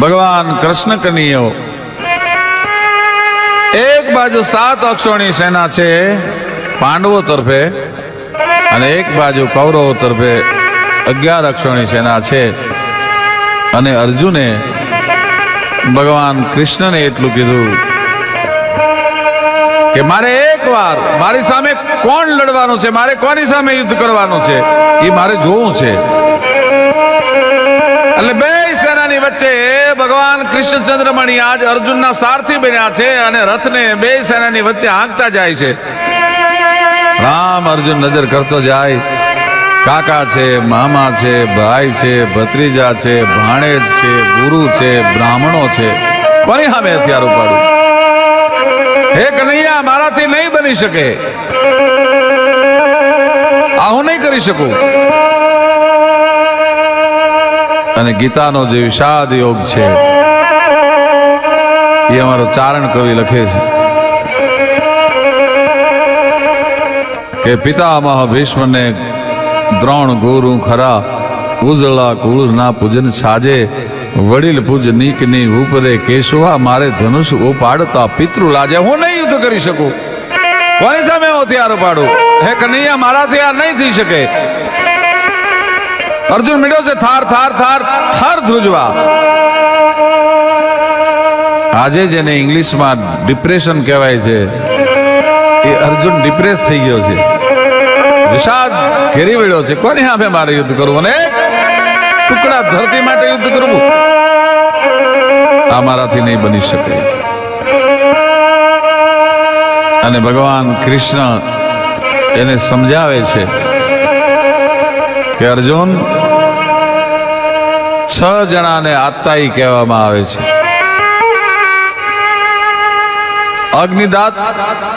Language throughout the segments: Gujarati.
ભગવાન કૃષ્ણ કનૈયો. એક બાજુ સાત અક્ષોણી સેના છે, પાંડવો તરફે, અને એક બાજુ કૌરવો તરફે અગિયાર અક્ષોણી સેના છે. અને અર્જુને ભગવાન કૃષ્ણને એટલું કીધું કે મારે એક વાર મારી સામે કોણ લડવાનું છે? મારે કોની સામે યુદ્ધ કરવાનું છે? એ મારે જોવું છે. એટલે બે સેનાની વચ્ચે ભગવાન કૃષ્ણચંદ્રમણી આજ અર્જુનના સારથી બન્યા છે અને રથને બે સેનાની વચ્ચે હાંકતા જાય છે. રામ અર્જુન નજર કરતો જાય. કાકા છે, મામા છે, ભાઈ છે, ભત્રીજા છે, ભાણેજ છે, ગુરુ છે, બ્રાહ્મણો છે. કોની સામે હથિયાર ઉપાડ્યું. હે કનૈયા, મારાથી નહીં બની શકે. આ હું નહીં કરી શકું. અને ગીતાનો જે વિષાદ યોગ છે, એ અમારો ચારણ કવિ લખે છે. કે પિતામહ ભીષ્મને દ્રોણ ગુરુ ખરા, ઉજળા કુળના પૂજન છાજે, વડીલ પૂજનીકની ઉપરે કેશવા, મારે ધનુષ ઉપાડતા પિતૃ લાજે, હું નહીં યુદ્ધ કરી શકું. કોની સામે હું હથિયાર ઉપાડું? હે કનૈયા, મારાથી આ નહીં થઈ શકે. અર્જુન મળ્યો છે, થાર થાર થાર થાર ધ્રુજવા. આજે જેને ઇંગ્લિશમાં ડિપ્રેશન કહેવાય છે, એ અર્જુન ડિપ્રેસ થઈ ગયો છે. વિષાદ ઘેરી વળ્યો છે. કોની સામે મારે યુદ્ધ કરવું? અને ટુકડા ધરતી માટે યુદ્ધ કરવું. આ મારાથી નહીં બની શકે. અને ભગવાન કૃષ્ણ એને સમજાવે છે કે અર્જુન, છ જણાને આત્તાઈ કહેવામાં આવે છે. અગ્નિદાત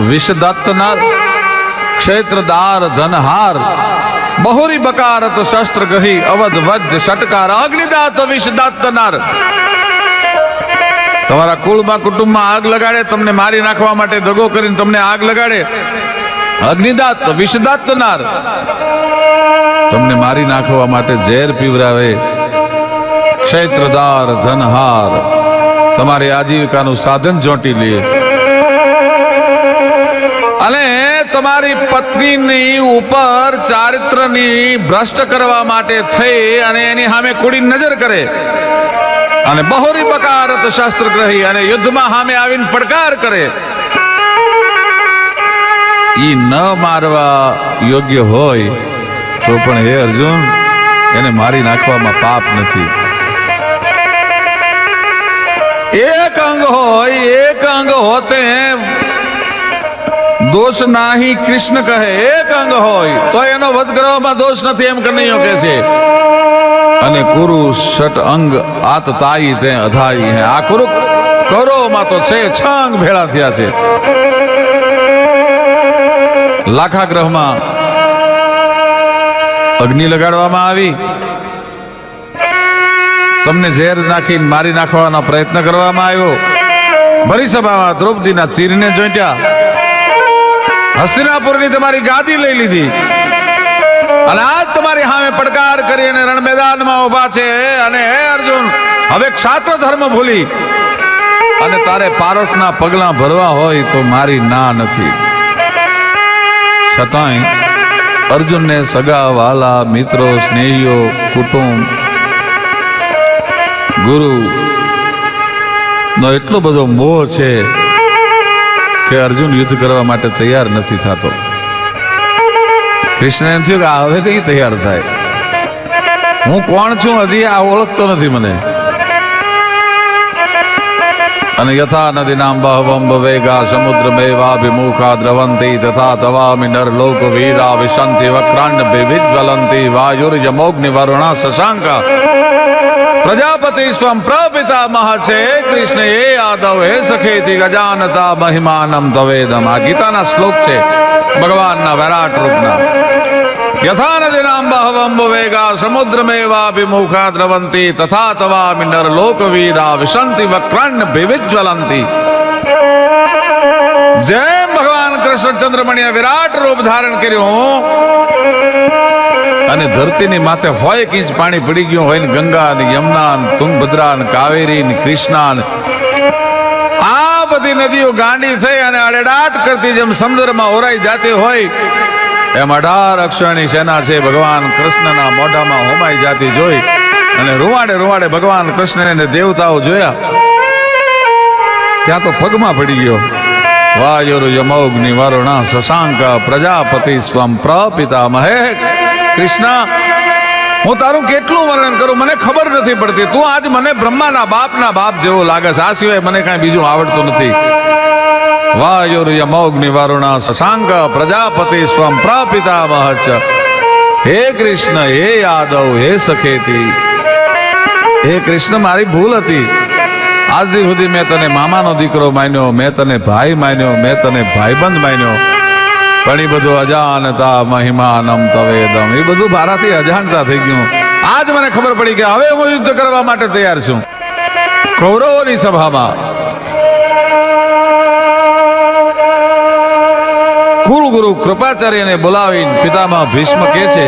વિષદત્તનાર ક્ષેત્રદાર ધનહાર, બહુરી બકારત શસ્ત્ર ગહી, અવધ વધ ષટકાર, અગ્નિદાત, વિષદાત્તનાર. તમારા કુળમાં, કુટુંબમાં આગ લગાડે, તમને મારી નાખવા માટે દગો કરીને તમને આગ લગાડે. અગ્નિદાત વિષદાત્તનાર. તમને મારી નાખવા માટે ઝેર પીવરાવે. ક્ષેત્રદાર ધનહાર. તમારી આજીવિકાનું સાધન ચોંટી લે. અને તમારી પત્નીની ઉપર ચારિત્રની ભ્રષ્ટ કરવા માટે થઈ અને એની સામે કુડી નજર કરે. અને બહોરી બકારત શાસ્ત્રગ્રહી અને યુદ્ધમાં સામે આવીને પડકાર કરે. ઈ ન મારવા યોગ્ય હોય, તો પણ હે અર્જુન, એને મારી નાખવામાં પાપ નથી. એક અંગ હોય, એક અંગ હોતે દોષ નાહી કૃષ્ણ કહે, એક અંગ હોય, તો એનો વધ દોષ નથી એમ કનૈયો કહે છે. અને કુરુ ષટ અંગ આત તાઈ તે અધાઈ હે. આ કુરુ કૌરવમાં તો છે છ અંગ ભેળા થયા છે. લાખા ગ્રહમાં અગ્નિ લગાડવામાં આવી. તમને ઝેર નાખી મારી નાખવાનો પ્રયત્ન કરવામાં આવ્યો. ભરી સભામાં દ્રૌપદીના ચીરને જોઈટ્યા. હસ્તિનાપુરની તમારી ગાદી લઈ લીધી. અને આજ તમારી સામે પડકાર કરી અને રણ મેદાનમાં ઊભા છે. અને હે અર્જુન, હવે ક્ષાત્ર ધર્મ ભૂલી. અને તારે પારોટના પગલા ભરવા હોય તો મારી ના નથી. છતાંય અર્જુનને સગા, વાલા, મિત્રો, સ્નેહીઓ, કુટુંબ, ગુરુ નો એટલો બધો મોહ છે કે અર્જુન યુદ્ધ કરવા માટે તૈયાર નથી થતો. કૃષ્ણ એમ થયું કે હવે કઈ તૈયાર થાય? હું કોણ છું હજી? આ ઓળખતો નથી મને. અને યથા નદી નામ બહવમ વેગા સમુદ્ર મેવાભિમુખા દ્રવંતી તથા તવામિ નરલોક વીરા વિશંતિ વક્રાંડ વિજ્વલંતી વાયુર્યમોગ્નિ વરુણા શશાંક। પ્રજાપતિ સ્વમ પ્રપિતા છે કૃષ્ણ એ યાદવ હે સખેતી ગજાનતા મહિમાનમ તવેદમ। આ ગીતાના શ્લોક છે ભગવાનના વિરાટ રૂપના। યથા નદી નામ બહવંબ વેગા સમુદ્રમેવાભિમુખા દ્રવંતી તથા તવામિ નર લોકવીરા વિશંતિ વક્રાન્ન વિવિજ્વલંતી જેમ ભગવાન કૃષ્ણચંદ્રમણીએ વિરાટ રૂપ ધારણ કર્યું અને ધરતીની માથે હોય કે ઇંચ પાણી પડી ગયું હોય ને ગંગા ને યમુના ને તુંગભદ્રા ને કાવેરી ને કૃષ્ણા આ બધી નદીઓ ગાંડી થઈ અને અડેડાટ કરતી જેમ સમુદ્રમાં ઓરાઈ જાતી હોય એમ અઢાર અક્ષરની સેના છે, ભગવાન કૃષ્ણના મોઢામાં હોમાઈ જાતી જોઈ અને રૂવાડે રૂવાડે ભગવાન કૃષ્ણને દેવતાઓ જોયા. ત્યાં તો પગમાં પડી ગયો. વાયુર યમોગ્નિ વરુણ શશાંક પ્રજાપતિ સ્વમ પ્રપિતા મહે કૃષ્ણ, હું તારું કેટલું વર્ણન કરું? મને ખબર નથી પડતી. તું આજ મને બ્રહ્માના બાપના બાપ જેવો લાગે છે. આ સિવાય મને કાંઈ બીજું આવડતું નથી. વાયુર યમોગ્નિ વરુણ શશાંક પ્રજાપતિ સ્વમ પ્રપિતા ચ। હે કૃષ્ણ, હે યાદવ, હે સખેતી। હે કૃષ્ણ, મારી ભૂલ હતી। આજથી સુધી મેં તને મામાનો દીકરો માન્યો, મેં તને ભાઈ માન્યો, મેં તને ભાઈબંધ માન્યો। પણ એ બધું અજાનતા, મહિમાનમ, તવેદમ, એ બધું મારાથી અજાણતા થઈ ગયું। આજ મને ખબર પડી કે હવે હું યુદ્ધ કરવા માટે તૈયાર છું। કૌરવોની સભામાં કુલગુરુ કૃપાચાર્યને બોલાવીને પિતામાં ભીષ્મ કહે છે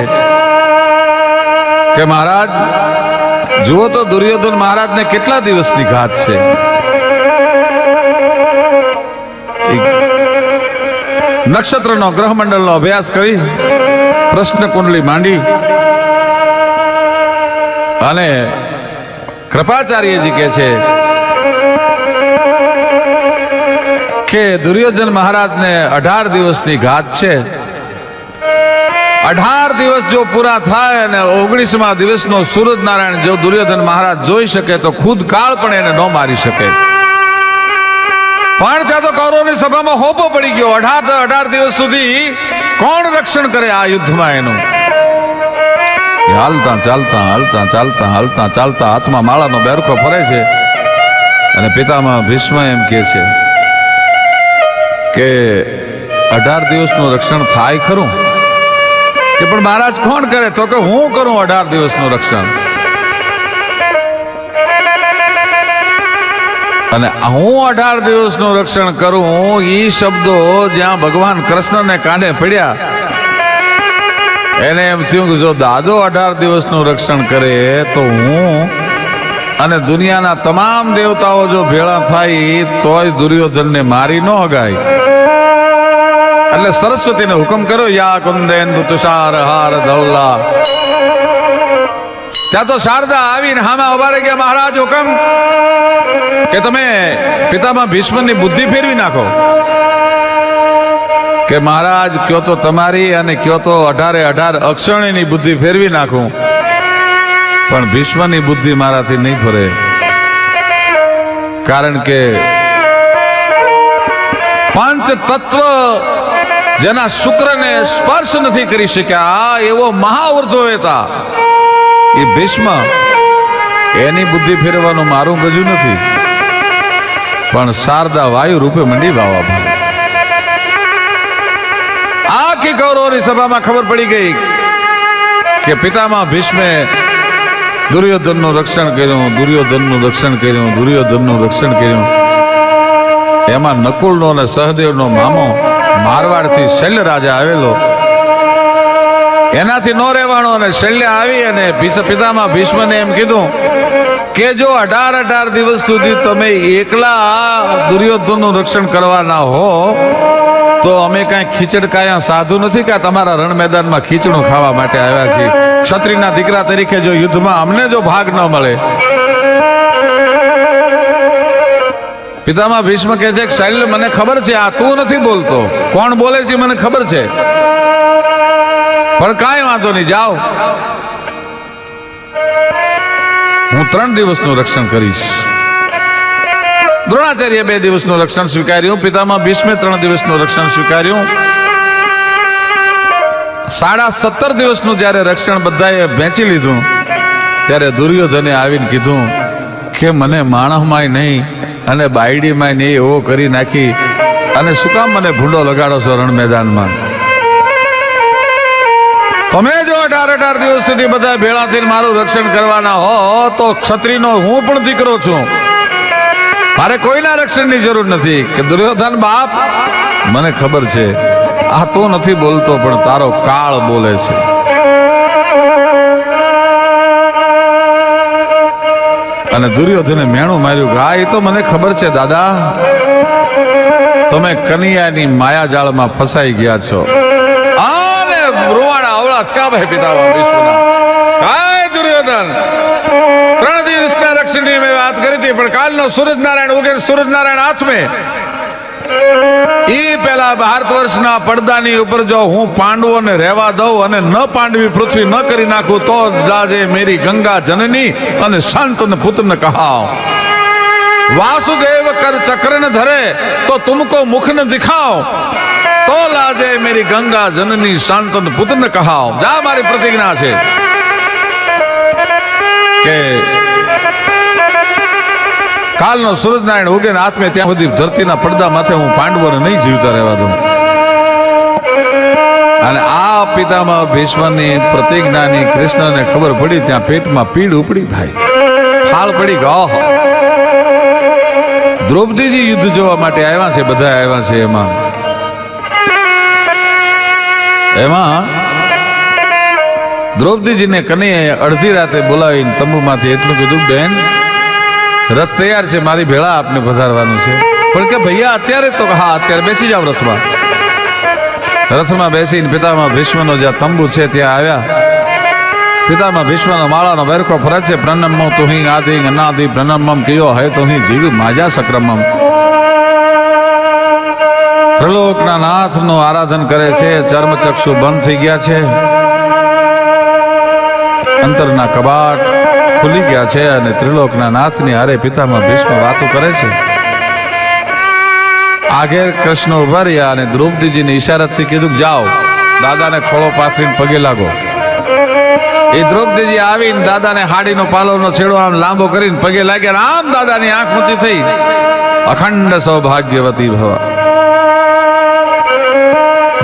કે મહારાજ, જુઓ તો દુર્યોધન મહારાજને કેટલા દિવસની ઘાત છે. નક્ષત્રનો ગ્રહમંડળનો અભ્યાસ કરી પ્રશ્ન કુંડલી માંડી અને કૃપાચાર્યજી કહે છે કે દુર્યોધન મહારાજને અઢાર દિવસની ઘાત છે. અઢાર દિવસ જો પૂરા થાય અને ઓગણીસમા દિવસનો સૂરજ નારાયણ જો દુર્યોધન મહારાજ જોઈ શકે તો ખુદ કાળ પણ એને ન મારી શકે. પણ ત્યાં તો કૌરવની સભામાં હોપો પડી ગયો. અઢાર અઢાર દિવસ સુધી કોણ રક્ષણ કરે આ યુદ્ધમાં એનું? હાલતા ચાલતા હાલતા ચાલતા હાલતા ચાલતા હાથમાં માળાનો બેરકો ફરે છે અને પિતામાં ભીષ્મ એમ કે છે કે અઢાર દિવસનું રક્ષણ થાય ખરું? કે પણ મહારાજ કોણ કરે? તો કે હું કરું અઢાર દિવસનું રક્ષણ? અને હું અઢાર દિવસનું રક્ષણ કરું, એ શબ્દો જ્યાં ભગવાન કૃષ્ણને કાંડે પડ્યા, એને એમ થયું કે જો દાદો અઢાર દિવસનું રક્ષણ કરે, તો હું અને દુનિયાના તમામ દેવતાઓ જો ભેળા થાય, તોય દુર્યોધનને મારી ન હગાય. એટલે સરસ્વતીને હુકમ કર્યો, યા કુંદેન્દુ તુષાર હાર ધવલા. ત્યાં તો શારદા આવીને હામાં ઊભા રહી ગયા, મહારાજ, હુકમ કે તમે પિતામાં ભીષ્મની બુદ્ધિ ફેરવી નાખો. કે, મહારાજ, કયો તો તમારી અને કયો તો અઢારે અઢાર અક્ષરણીની બુદ્ધિ ફેરવી નાખું. પણ ભીષ્મની બુદ્ધિ મારાથી નહીં ફરે. કારણ કે પાંચ તત્વ જેના શુક્રને સ્પર્શ નથી કરી શક્યા, આ એવો હતા. એ ભીષ્મ એની બુદ્ધિ ફેરવાનું મારું ગજું નથી, પણ શારદા વાયુ રૂપે મંડી ભાવા. ભાઈ આખી કૌરવની સભામાં ખબર પડી ગઈ કે પિતામાં ભીષ્મે દુર્યોધનનું રક્ષણ કર્યું, દુર્યોધનનું રક્ષણ કર્યું, દુર્યોધનનું રક્ષણ કર્યું. એમાં નકુલનો અને સહદેવનો મામો મારવાડથી શૈલ્ય રાજા આવેલો. એનાથી નો રહેવાનો અને શૈલ્ય આવી અને પિતામાં ભીષ્મને એમ કીધું કે જો અઢાર અઢાર દિવસ સુધી તમે એકલા દુર્યોધનનું રક્ષણ કરવાના હો, તો અમે કાંઈ ખીચડ કાયા સાધુ નથી કે તમારા રણ મેદાનમાં ખીચડું ખાવા માટે આવ્યા છીએ? ક્ષત્રિયના દીકરા તરીકે જો યુદ્ધમાં અમને જો ભાગ ન મળે પિતામાં ભીષ્મ કહે છે, શૈલ, મને ખબર છે, આ તું નથી બોલતો. કોણ બોલે છે મને ખબર છે. પણ કાંઈ વાંધો નહીં, જાઓ. હું ત્રણ દિવસનું રક્ષણ કરીશ. દ્રોણાચાર્ય બે દિવસનું રક્ષણ સ્વીકાર્યું પિતામાં ભીષ્મે ત્રણ દિવસનું રક્ષણ સ્વીકાર્યું. સાડા સત્તર દિવસનું જ્યારે રક્ષણ બધાએ વેચી લીધું, ત્યારે દુર્યોધને આવીને કીધું કે મને માણસમાંય નહીં અને બાયડીમાંય નહીં એવો કરી નાખી. અને શું કામ મને ભૂંડો લગાડો છો રણ મેદાનમાં? તમે જો અઢાર અઢાર દિવસ સુધી બધા ભેળા થઈને મારું રક્ષણ કરવાના હો, તો છત્રીનો હું પણ દીકરો છું. મારે કોઈના રક્ષણની જરૂર નથી કે દુર્યોધન બાપ, મને ખબર છે. આ તો નથી બોલતો, પણ તારો કાળ બોલે છે. અને દુર્યોધને મેણું માર્યું કે, આ એ તો મને ખબર છે, દાદા. તમે કનૈયાની માયાજાળમાં ફસાઈ ગયા છો. આને રૂવાડા અવળા થયા ભાઈ પિતામાં કાય દુર્યોધન, ત્રણ દિવસના રક્ષણની મેં વાત કરી હતી, પણ કાલનો સૂરજનારાયણ ઉગેર સૂરજનારાયણ હાથમે પેલા ભારત વર્ષના પડદાની ઉપર જો હું પાંડવોને રહેવા દઉં અને ન પાંડવી પૃથ્વી ન કરી નાખું, તો જાજે મેરી ગંગા જનની અને સંત પુત્રને કહાવ. વાસુદેવ કર ચક્ર ને ધરે, તો તુમકો મુખ ને દિખાવ. તો લાજે મેરી ગંગા જનની શાંત શાંતન પુત્રને કહાવ. જા મારી પ્રતિજ્ઞા છે. કે કાલનો સૂરજનારાયણ ઉગે ને આત્મે ત્યાં સુધી ધરતીના પડદા માથે હું પાંડવોને નહીં જીવતા રહેવા દઉં. અને આ પિતામાં ભીષ્મની પ્રતિજ્ઞાની કૃષ્ણને ખબર પડી ત્યાં પેટમાં પીડ ઉપડી ભાઈ ફાળ પડી ગયો દ્રૌપદીજી યુદ્ધ જોવા માટે આવ્યા છે બધા આવ્યા છે એમાં. એમાં દ્રૌપદીજીને કનૈયાએ અડધી રાતે બોલાવીને તંબુમાંથી એટલું કીધું, બેન રથ તૈયાર છે, મારી ભેળા આપને પધારવાનું છે. પણ કે ભૈયા, અત્યારે તો, હા, અત્યારે બેસી જાવ રથમાં. રથમાં બેસીને પિતામાં ભીષ્મનો જ્યાં તંબુ છે, ત્યાં આવ્યા. પિતામાં ભીષ્મનો માળાનો વેરખો ફરજ છે, પ્રણમમ તુહી આધિ અનાધિ પ્રણમમ કયો હે તુહી જીવ માજા સક્રમમ. ત્રિલોકના નાથનું આરાધન કરે છે, ચર્મચક્ષુ બંધ થઈ ગયા છે. અંતરના કબાટ ખુલી ગયા છે અને ત્રિલોકના નાથની હારે પિતામાં ભીષ્મ વાતો કરે છે. આગળ કૃષ્ણ ઊભા રહ્યા અને દ્રૌપદીજીને ઈશારતથી કીધું, જાઓ, દાદાને ખોળો પાથરીને પગે લાગો. એ દ્રૌપદીજી આવીને દાદાને હાડીનો પાલોનો છેડો આમ લાંબો કરીને પગે લાગ્યા આમ દાદાની આંખ ઊંચી થઈ. અખંડ સૌભાગ્યવતી ભવા.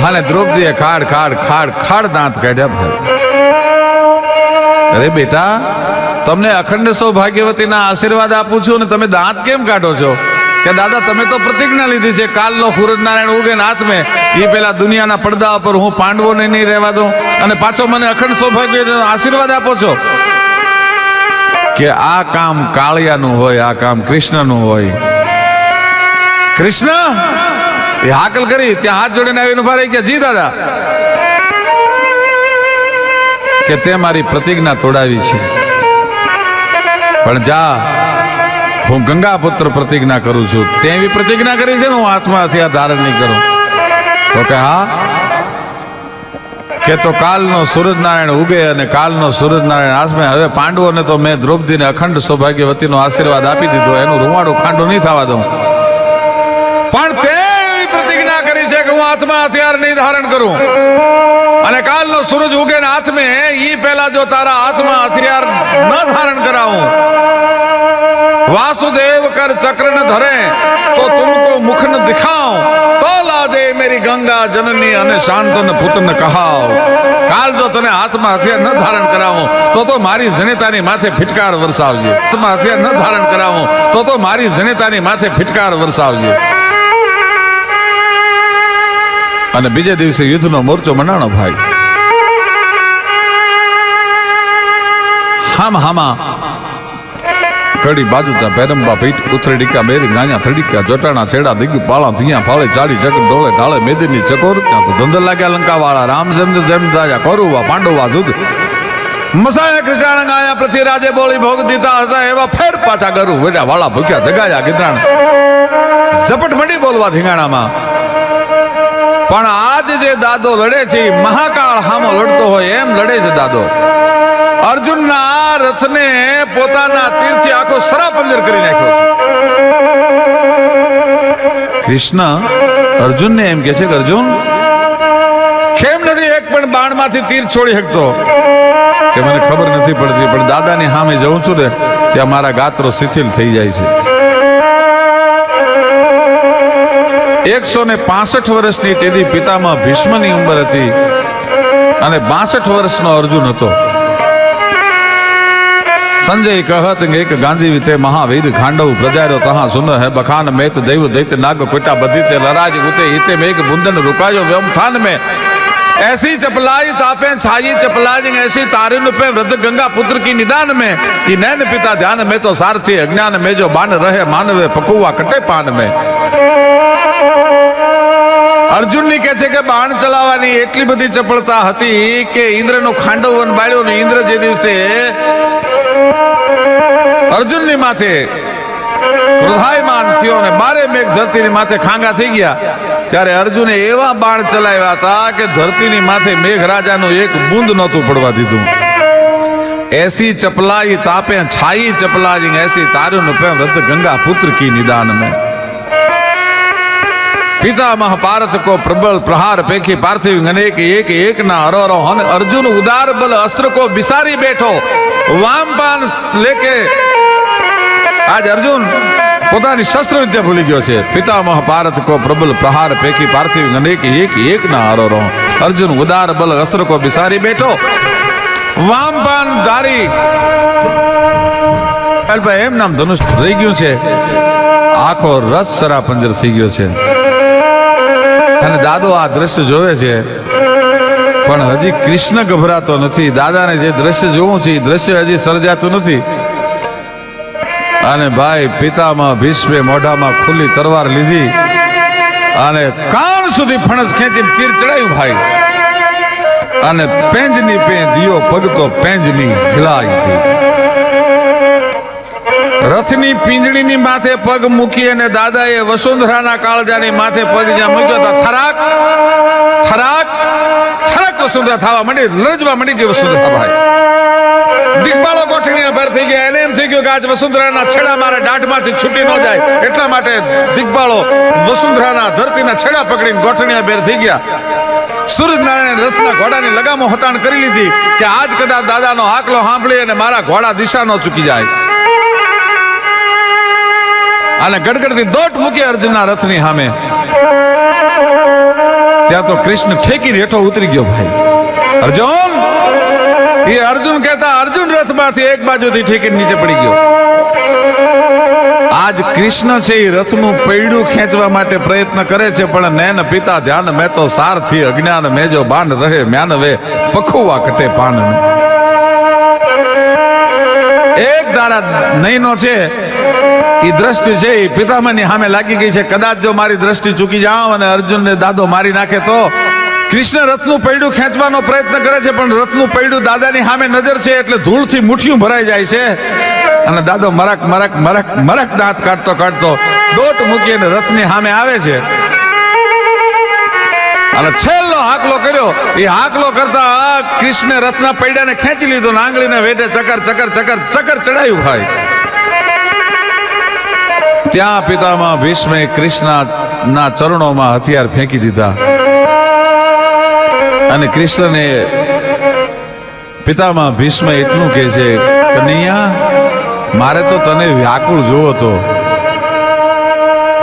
હાલે દ્રૌપદીએ ખાડ ખાડ ખાડ ખાડ દાંત કાઢ્યા ભાઈ અરે બેટા તમને અખંડ સૌભાગ્યવતીના આશીર્વાદ આપું છું અને તમે દાંત કેમ કાઢો છો? કે દાદા, તમે તો પ્રતિજ્ઞા લીધી છે, કાલનો સૂરજનારાયણ ઉગે ને મેં એ પેલા દુનિયાના પડદા પર હું પાંડવોને નહીં રહેવા દઉં. અને પાછો મને અખંડ સૌભાગ્ય આશીર્વાદ આપો છો? કે આ કામ કાળિયાનું હોય, આ કામ કૃષ્ણનું હોય. કૃષ્ણ, એ હાકલ કરી, ત્યાં હાથ જોડીને આવીને ઊભા રહી ગયા. જી દાદા. કે તે મારી પ્રતિજ્ઞા તોડાવી છે. પણ જા, હું ગંગા પુત્ર પ્રતિજ્ઞા કરું છું. તે એવી પ્રતિજ્ઞા કરી છે ને, હું હાથમાંથી આ ધારણ નહીં કરું. તો કે હા? કે તો કાલનો સૂરજનારાયણ ઉગે અને કાલનો સૂરજનારાયણ આસમે. હવે પાંડવોને તો મેં દ્રૌપદીને અખંડ સૌભાગ્યવતીનો આશીર્વાદ આપી દીધો, એનું રૂવાડું ખાંડું નહીં થવા દઉં. પણ તે પ્રતિજ્ઞા કરી છે કે હું હાથમાં હથિયાર નહીં ધારણ કરું. અને કાલનો સૂરજ ઉગે ને હાથમે, ઈ પહેલા જો તારા હાથમાં હથિયાર ન ધારણ કરાવું. વાસુદેવ કર ચક્ર ન ધરે, તો તુમકો મુખ ન દિખાવ. તો લાજે મેરી ગંગા જનની અને શાંતન પુત્ર કહાવ. કાલ જો તને હાથમાં હથિયાર ન ધારણ કરાવું, તો તો મારી જનેતાની માથે ફિટકાર વરસાવજે. હાથમાં હથિયાર ન ધારણ કરાવું, તો તો મારી જનેતાની માથે ફિટકાર વરસાવજે. અને બીજે દિવસે યુદ્ધનો મોરચો મનાણો ભાઈ. હામ હામા. કડી બાજુતા પેરંબા પીઠ ઉથરડીકા મેરી ગાયા થડીકા જોટાણા છેડા દિગ પાળા ધીયા ફાળે ચાડી ચક ડોળે ઢાળે મેદની ચકોર. ધંધર લાગ્યા લંકા વાળા રામચંદ્ર જેમ દાજા કરુવા પાંડવા દૂધ મસાયા કૃષ્ણ ગાયા પૃથ્વીરાજે બોલી ભોગ દીધા હતા એવા ફેર પાછા ગરુ. વેડા વાળા ભૂખ્યા ધગાયા ગીતરાણ ઝપટ મંડી બોલવા ધીંગાણામાં. પણ આજ જે દાદો લડે છે મહાકાળ હામો લડતો હોય, એમ લડે છે દાદો. અર્જુનના રથને પોતાના તીરથી આખો સરાપંજર કરી નાખ્યો કૃષ્ણ અર્જુનને એમ કે છે કે, અર્જુન, કેમ નથી એક પણ બાણમાંથી તીર છોડી શકતો? કે મને ખબર નથી પડતી, પણ દાદાની સામે જઉં છું ને, ત્યાં મારા ગાત્રો શિથિલ થઈ જાય છે. એકસો ને પાસઠ વર્ષની તેદી પિતામાં ભીષ્મની ઉંમર હતી અને બાસઠ વર્ષનો અર્જુન હતો સંજય કહત કે એક ગાંધી વિતે મહાવીર ખાંડવ પ્રજારો તહા સુન હે બખાન મેત દૈવ દૈત નાગ કોટા બધી તે લરાજ ઉતે હિતે મેઘ બુંદન રૂકાયો વ્યમ થાન મે ऐसी चपलाई तापे छाई चपलाई ऐसी तारिन पे वृद्ध गंगा पुत्र की निदान में कि नैन पिता ध्यान में तो सारथी अज्ञान में जो बान रहे मानवे पकुआ कटे पान में અર્જુનની કહે છે કે બાણ ચલાવવાની એટલી બધી ચપળતા હતી કે ઇન્દ્રનો ખાંડવ વન બાળ્યો ને ઇન્દ્ર જે દિવસે અર્જુનની માથે ક્રોધાયમાન થયો ને બારે મેઘ ધરતીની માથે ખાંગા થઈ ગયા, ત્યારે અર્જુને એવા બાણ ચલાવ્યા હતા કે ધરતીની માથે મેઘરાજાનું એક બુંદ નહોતું પડવા દીધું. એસી ચપલાઈ તાપે છાઈ ચપલાઈ એસી તારું ને રત ગંગા પુત્ર કી નિદાન મેં પિતામહ પારત પ્રબળ પ્રહાર પેખી પાર્થિવ અનેક એક એક ના હરોરો અર્જુન ઉદાર બલ અસ્ત્ર કો બિસારી બેઠો. વામ પાન લેકે આજ અર્જુન પોતાની શસ્ત્ર વિદ્યા ભૂલી ગયો છે. પિતામહ પારત કો પ્રબલ પ્રહાર પેખી પાર્થિવ અનેક એક એક ના હરોરો અર્જુન ઉદાર બલ અસ્ત્ર કો બિસારી બેઠો. વામ પાન ધારી. એમ નામ ધનુષ રહી ગયું છે. આખો રસ સરા પંજર થઈ ગયો છે. અને દાદો આ દ્રશ્ય જોવે છે. પણ હજી કૃષ્ણ ગભરાતો નથી. દાદાને જે દ્રશ્ય જોવું છે, એ દ્રશ્ય હજી સર્જાતું નથી. અને ભાઈ પિતામાં ભીષ્મે મોઢામાં ખુલ્લી તરવાર લીધી. અને કાન સુધી ફણસ ખેંચીને તીર ચડાયું ભાઈ. અને પેંજની પેં દિયો પગતો પેંજની હિલાઈ રથની પિંજણીની માથે પગ મૂકી અને દાદાએ વસુંધરાના કાળજાની માથે પગ જ્યાં મૂક્યો તો થરાક થરાક થરાક વસુંધરા થવા માંડી, લજવા માંડી ગઈ વસુંધરા ભાઈ. દિગ્બાળો ગોઠણીયા ભર થઈ ગયા, એને એમ થઈ ગયું કે આજ વસુંધરાના છેડા મારા દાઢમાંથી છૂટી ન જાય. એટલા માટે દિગ્બાળો વસુંધરાના ધરતીના છેડા પકડીને ગોઠણીયા બેર થઈ ગયા. સૂરજનારાયણ રથના ઘોડાની લગામો હતાણ કરી લીધી કે આજ કદાચ દાદાનો હાકલો સાંભળી અને મારા ઘોડા દિશા ન ચૂકી જાય. અને ગડગડતી દોટ મૂકી અર્જુનના રથની સામે. ત્યાં તો કૃષ્ણ ઠેકી હેઠો ઉતરી ગયો ભાઈ. અર્જુન! એ અર્જુન કહેતા, અર્જુન રથમાંથી એક બાજુથી ઠેકી નીચે પડી ગયો. આજ કૃષ્ણ છે એ રથનું પૈડું ખેંચવા માટે પ્રયત્ન કરે છે, પણ નૈન પિતા ધ્યાન મેં તો સારથી અજ્ઞાન મેજો બાંધ રહે મ્યાનવે, પખુવા કટે પાન એક ધારા નહીનો છે એ દ્રષ્ટિ છે એ પિતામહની સામે લાગી ગઈ છે. કદાચ જો મારી દ્રષ્ટિ ચૂકી જાઉં અને અર્જુનને દાદો મારી નાખે તો કૃષ્ણ રથનું પૈડું ખેંચવાનો પ્રયત્ન કરે છે, પણ રથનું પૈડું દાદાની સામે નજર છે એટલે ધૂળથી મુઠ્ઠીયું ભરાઈ જાય છે. અને દાદો મરક મરક મરક મરક દાંત કાઢતો કાઢતો દોટ મૂકીને રથની સામે આવે છે. અને છેલ્લો હાકલો કર્યો. એ હાકલો કરતા કૃષ્ણ રથના પૈડાને ખેંચી લીધો ને આંગળીને વેઢે ચકર ચકર ચકર ચકર ચડાયું ભાઈ. ત્યાં પિતામાં ભીષ્મે કૃષ્ણના ચરણોમાં હથિયાર ફેંકી દીધા. અને કૃષ્ણને પિતામાં ભીષ્મ એટલું કહે છે કનૈયા મારે તો તને વ્યાકુળ જોવો તો.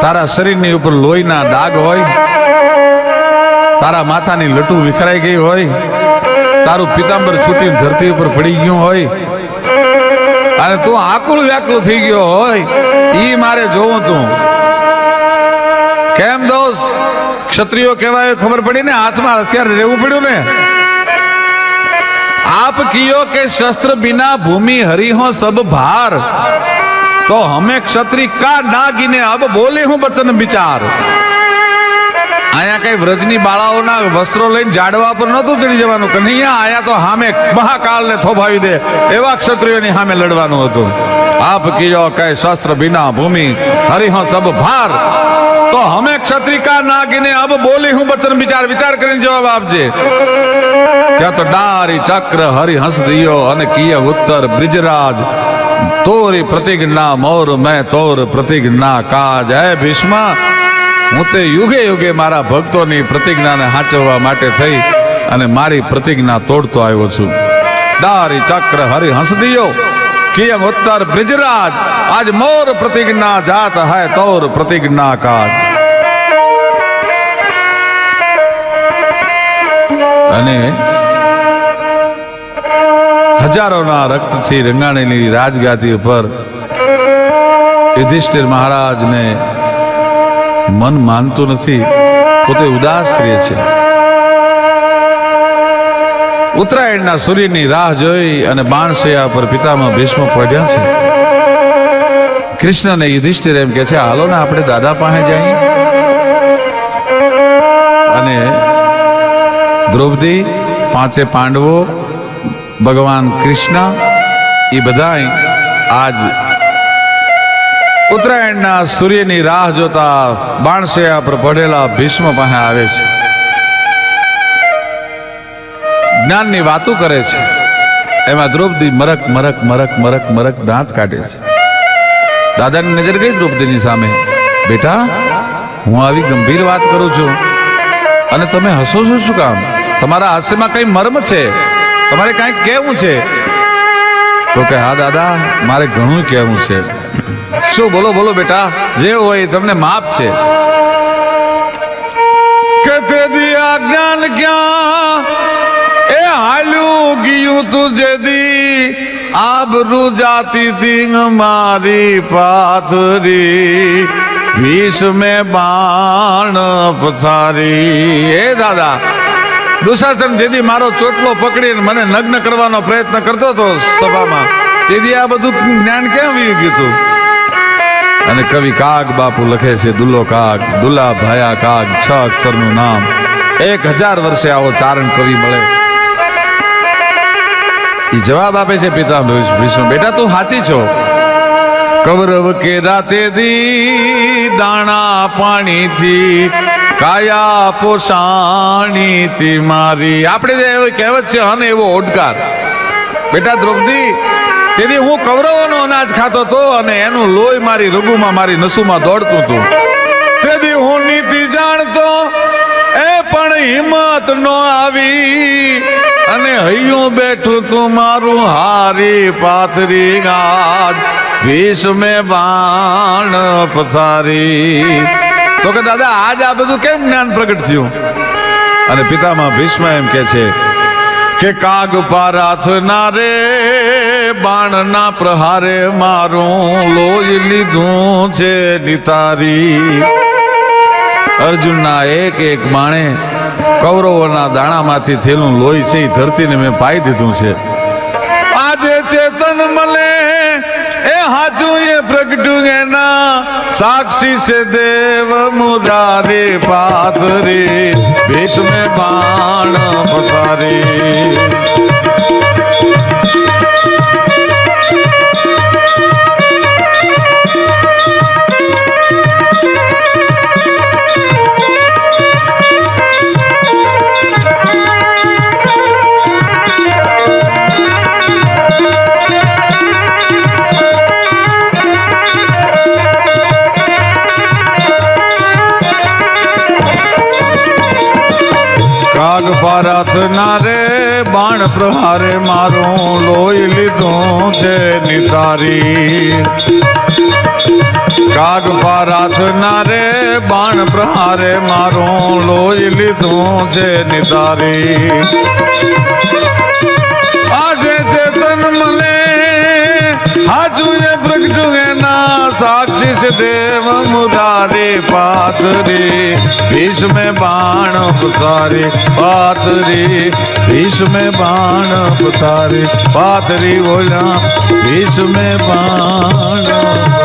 તારા શરીરની ઉપર લોહીના ડાઘ હોય, તારા માથાની લટુ વિખરાઈ ગઈ હોય, તારું પિતાંબર છૂટીને ધરતી ઉપર પડી ગયું હોય, અને તું આકુળ વ્યાકુળ થઈ ગયો હોય. ઈ મારે જોવું તું. કેમ દોસ્ત? ક્ષત્રિયો કહેવાય ખબર પડી ને? હાથમાં હથિયાર રહેવું પડ્યું ને? આપ કિયો કે શસ્ત્ર બિના ભૂમિ હરિહો સબ ભાર? તો હમે ક્ષત્રિય કા ના ગીને અબ બોલે હું બચન વિચાર. અહીંયા કઈ વ્રજની બાળાઓના વસ્ત્રો લઈને જાડવા પર નતું ચડી જવાનું કન્હૈયા આયા તો હામે મહાકાલને થોભાવી દે, એવા ક્ષત્રિયોની સામે લડવાનું હતું. આપ કિયો કે શસ્ત્ર બિના ભૂમિ હરિહો સબ ભાર તો હમે ક્ષત્રિકા નાગીને અબ બોલી હું બચન વિચાર વિચાર કરીને જવાબ આપજે ત્યાં તો ડારી ચક્ર હરિ હંસ દિયો અને કિય ઉત્તર બ્રિજરાજ તોરી પ્રતિજ્ઞા મોર મેં તોર પ્રતિજ્ઞા કાજ હે ભીષ્મા હું તે યુગે યુગે મારા ભક્તોની પ્રતિજ્ઞાને સાચવવા માટે થઈ અને મારી પ્રતિજ્ઞા તોડતો આવ્યો છું ડારી ચક્ર હરિ હંસ દિયો કિયમ ઉત્તર બ્રિજરાજ. આજ મોર પ્રતિજ્ઞા જાત હૈ તોર પ્રતિજ્ઞા કાજ. અને હજારોના રક્તથી રંગાણેલી રાજગાદી ઉપર યુધિષ્ઠિર મહારાજને મન માનતું નથી. પોતે ઉદાસ રહે છે. ઉત્તરાયણના સૂર્યની રાહ જોઈ અને બાણશૈયા પર પિતામાં ભીષ્મ પડ્યા છે. કૃષ્ણને યુધિષ્ઠિર એમ કે છે, હાલો ને, આપણે દાદા પાસે જઈએ. અને દ્રૌપદી, પાંચે પાંડવો, ભગવાન કૃષ્ણ, એ બધા આજ ઉત્તરાયણના સૂર્યની રાહ જોતા બાણશૈયા પર પડેલા ભીષ્મ પાસે આવે છે. જ્ઞાનની વાતો કરે છે. એમાં દ્રૌપદી મરક મરક મરક મરક મરક દાંત કાઢે છે. દાદાની નજર ગઈ દ્રૌપદીની સામે. બેટા, હું આવી ગંભીર વાત કરું છું. અને તમે હસો છો શું કામ? તમારા હાસ્યમાં કઈ મર્મ છે? તમારે કાંઈ કહેવું છે? તો કે, હા, દાદા, મારે ઘણું કહેવું છે. શું? બોલો બોલો, બેટા. જે હોય તમને માફ છે. કે તે દી આ જ્ઞાન ક્યાં હાલ્યું ગયું તું જેદી આબરૂ જાતી તી મારી પાથરી વિષ મેં બાણ પથારી એ દાદા દુશાસન જેદી મારો ચોટલો પકડીને મને નગ્ન કરવાનો પ્રયત્ન કરતો હતો સભામાં. તેથી આ બધું જ્ઞાન કેમ વી ગયું હતું? અને કવિ કાગ બાપુ લખે છે, દુલ્લો કાગ, દુલ્લા ભાયા કાગ, છ અક્ષરનું નામ. એક હજાર વર્ષે આવો ચારણ કવિ મળે. ઈ જવાબ આપે છે પિતા ભીષ્મ બેટા, તું સાચી છો. કૌરવ કે રાતે દી દાણા પાણીથી, કાયા પોષાણીથી મારી. આપણે જે કહેવત છે, હન, એવો ઓડકાર. બેટા, દ્રૌપદી, તેથી હું કૌરવોનો અનાજ ખાતો હતો અને એનું લોહી મારી રઘુમાં, મારી નસુમાં દોડતું હતું. તેથી હું નીતિ જાણતો, એ પણ હિંમત ન આવી. અને હૈયું બેઠું તું મારું હારી પાથરી ગાજ. વિષ બાણ પથારી. તો કે દાદા, આજ આ બધું કેમ જ્ઞાન પ્રગટ થયું? અને પિતામાં ભીષ્મ એમ કે છે કે કાગ પારાથ ના રે બાણના પ્રહારે મારું લોહી લીધું છે નિતારી. અર્જુનના એક એક બાણે કૌરવોના દાણામાંથી થયેલું લોહી છે એ ધરતીને મેં પાઈ દીધું છે. આજે ચેતન મળે એ હાથું એ પ્રગટું એના સાક્ષી છે દેવ મુરારી પાથરી, ભીષ્મે બાણ પથારે. કાગ પારાથ ના રે, બાણ પ્રહારે મારું લોહી લીધું છે નિતારી. કાગ પારાથ ના રે, બાણ પ્રહારે મારું લોહી લીધું છે નિતારી. આજે ચેતન મને હાજુ એ પ્રગટું એના સાક્ષી દેવ મુરારી પાતરી ભીષ્મે બાણ પતારી પાતરી ભીષ્મે બાણ પતારી પાતરી બોલા ભીષ્મે બાણ